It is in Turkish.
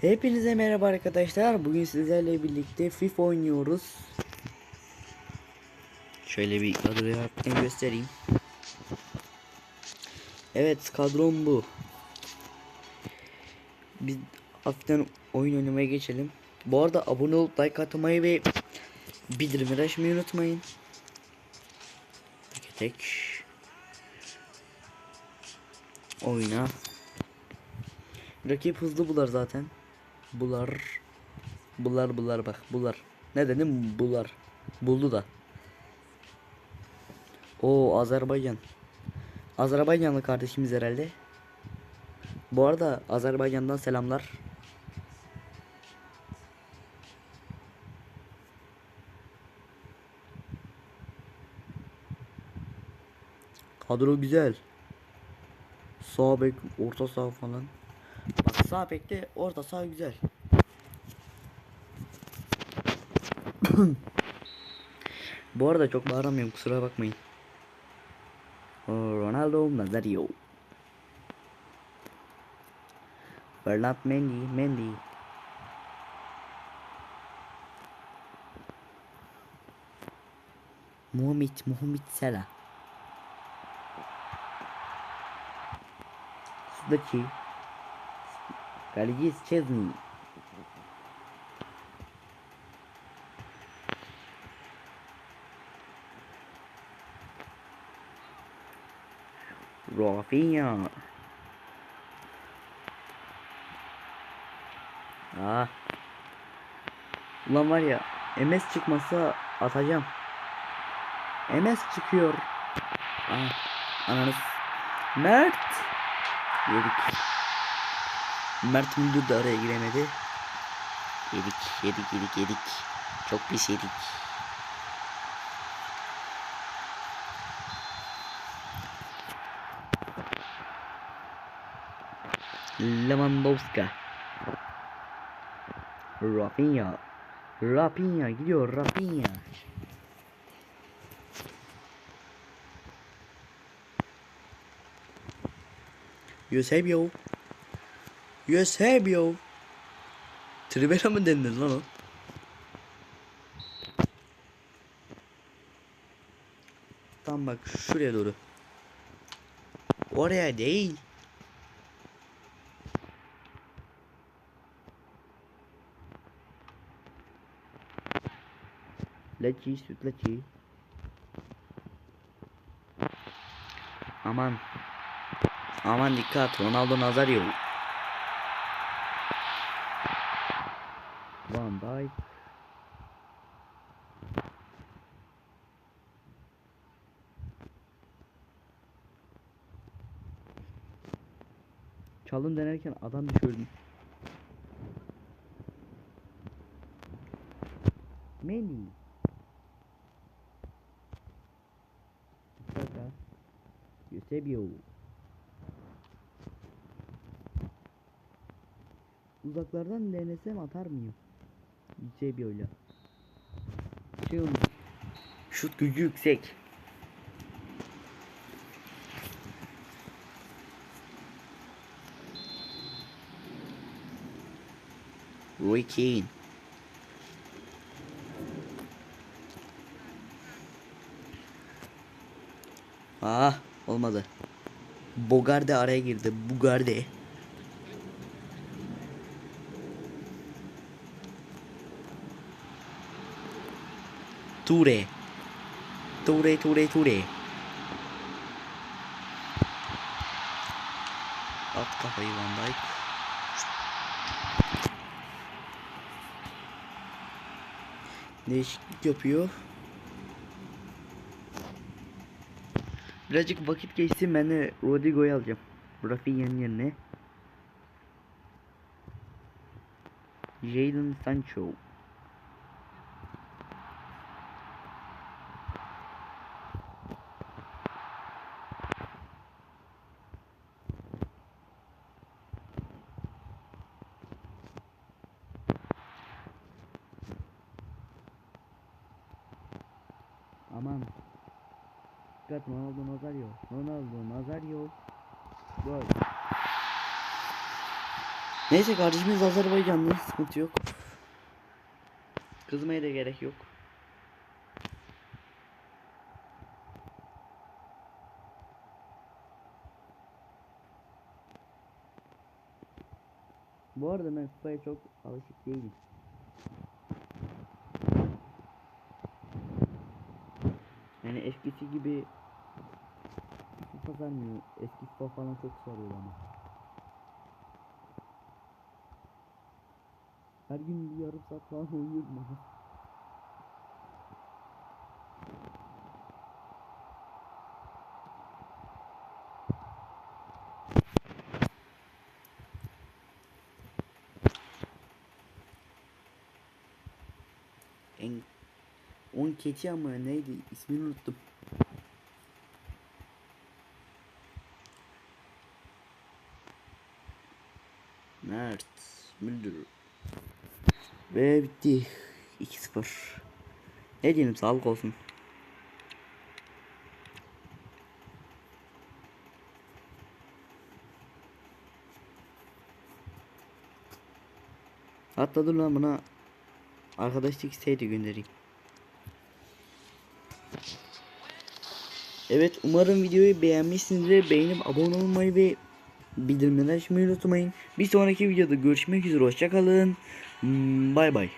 Hepinize merhaba arkadaşlar. Bugün sizlerle birlikte FIFA oynuyoruz. Şöyle bir kadroyu hafiften göstereyim. Evet kadrom bu. Biz hafiften oyun oynamaya geçelim. Bu arada abone olup like atmayı ve bildirimleri açmayı unutmayın. Tek tek. Oyna. Rakip hızlı bular zaten. Bular. Bular bular bak bular. Ne dedim bular. Buldu da. O Azerbaycan. Azerbaycanlı kardeşimiz herhalde. Bu arada Azerbaycan'dan selamlar. Kadro güzel. Sağ bek, orta saha falan. Sağ bekte orta saha güzel. Bu arada çok bağıramıyorum kusura bakmayın. Ronaldo Nazario. Bernard Mendy, Mendy. Muhammed, Muhammed Salah. Sudaki. Kaleci Chesney. Rafinha. Ah. Ulan var ya MS çıkmasa atacağım. MS çıkıyor. Ah. Ananız. Mert. Yedik. Mert Müldür de araya giremedi. Yedik, yedik, yedik, yedik. Çok pis yedik. Lewandowski. Rafinha. Rafinha gidiyor Rafinha. Eusebio. Eusebio. Trivela mı denir lan o? Tam bak şuraya doğru. Oraya değil. Leci süt leci. Aman. Aman dikkat Ronaldo Nazario. Van Dijk. Çalım denerken adam düşürdüm. Mendy. Saka. Eusebio. Uzaklardan denesem atar mıyım? Eusebio ile. Şey olmuş. Şut gücü yüksek. Roy Keane. Ah olmadı. Bogarde araya girdi. Bugarde. Ture. Ture Ture Ture. At kafayı Van Dijk. Değişiklik yapıyor. Birazcık vakit geçsin ben de Rodrigo'yu alacağım. Rafinha'nın yerine. Jadon Sancho. Aman. Dikkat Ronaldo Nazario. Ronaldo Nazario. Gol. Neyse kardeşimiz Azerbaycanlı sıkıntı yok. Kızmaya da gerek yok. Bu arada ben FIFA'ya çok alışık değilim. Yani eskisi gibi FIFA sarmıyor. Eski FIFA falan çok sarıyor ama. Her gün bir yarım saat falan uyuyorum ama. 10 keçi ama neydi ismini unuttum. Mert Müldür. Ve bitti. 2-0. Ne diyelim sağlık olsun. Hatta dur lan buna arkadaşlık isteği de göndereyim. Evet umarım videoyu beğenmişsinizdir. Beğenip abone olmayı ve bildirimleri açmayı unutmayın. Bir sonraki videoda görüşmek üzere. Hoşçakalın. Bay bay.